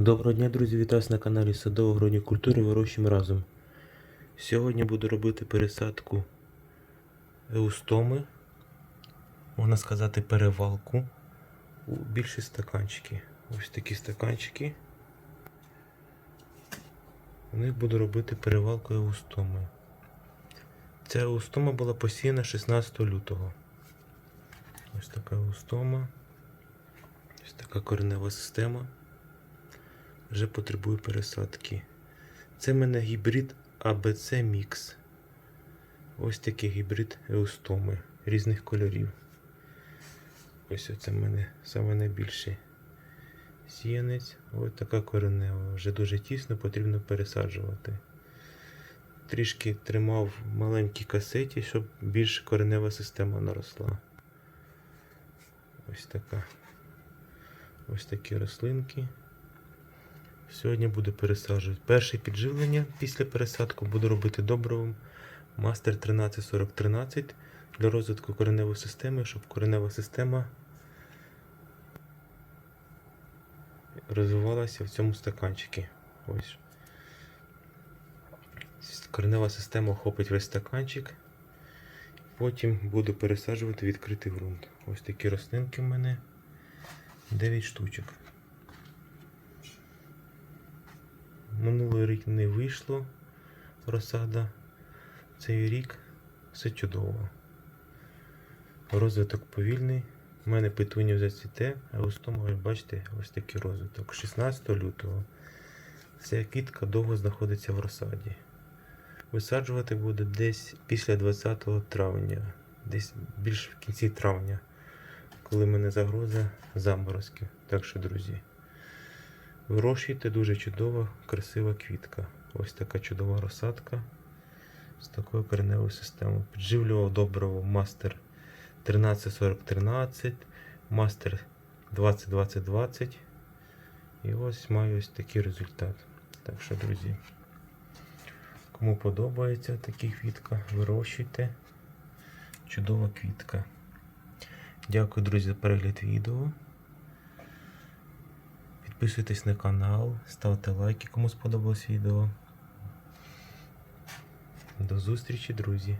Доброго дня, друзі! Вітаю вас на каналі Садово-Гrodні культури вирощуємо разом. Сьогодні буду робити пересадку еустоми, можна сказати, перевалку у більші стаканчики. Ось такі стаканчики. У них буду робити перевалку еустоми. Ця еустома була посіяна 16 лютого. Ось така еустома. Ось така коренева система вже потребує пересадки. Це в мене гібрид ABC Mix. Ось такий гібрид еустоми різних кольорів. Ось це в мене саме найбільший сіянець. Ось така коренева. Вже дуже тісно потрібно пересаджувати. Трішки тримав в маленькій касеті, щоб більш коренева система наросла. Ось така. Ось такі рослинки. Сьогодні буду пересаджувати. Перше підживлення після пересадку буду робити добривом Мастер 134013 для розвитку кореневої системи, щоб коренева система розвивалася в цьому стаканчику. Ось. Коренева система охопить весь стаканчик. Потім буду пересаджувати відкритий ґрунт. Ось такі рослинки в мене 9 штучок. Минулий рік не вийшло розсада. Цей рік все чудово. Розвиток повільний. У мене петунів зацвіте, а ось тому, ви бачите, ось такий розвиток. 16 лютого. Ця квітка довго знаходиться в розсаді. Висаджувати буду десь після 20 травня, десь більше в кінці травня, коли мене загроза заморозків. Так що, друзі. Вирощуйте дуже чудова, красива квітка. Ось така чудова розсадка з такою кореневою системою. Підживлював добриво мастер 134013, мастер 202020. І ось маю ось такий результат. Так що, друзі, кому подобається така квітка, вирощуйте. Чудова квітка. Дякую, друзі, за перегляд відео. Підписуйтесь на канал, ставте лайки, кому сподобалось відео. До зустрічі, друзі!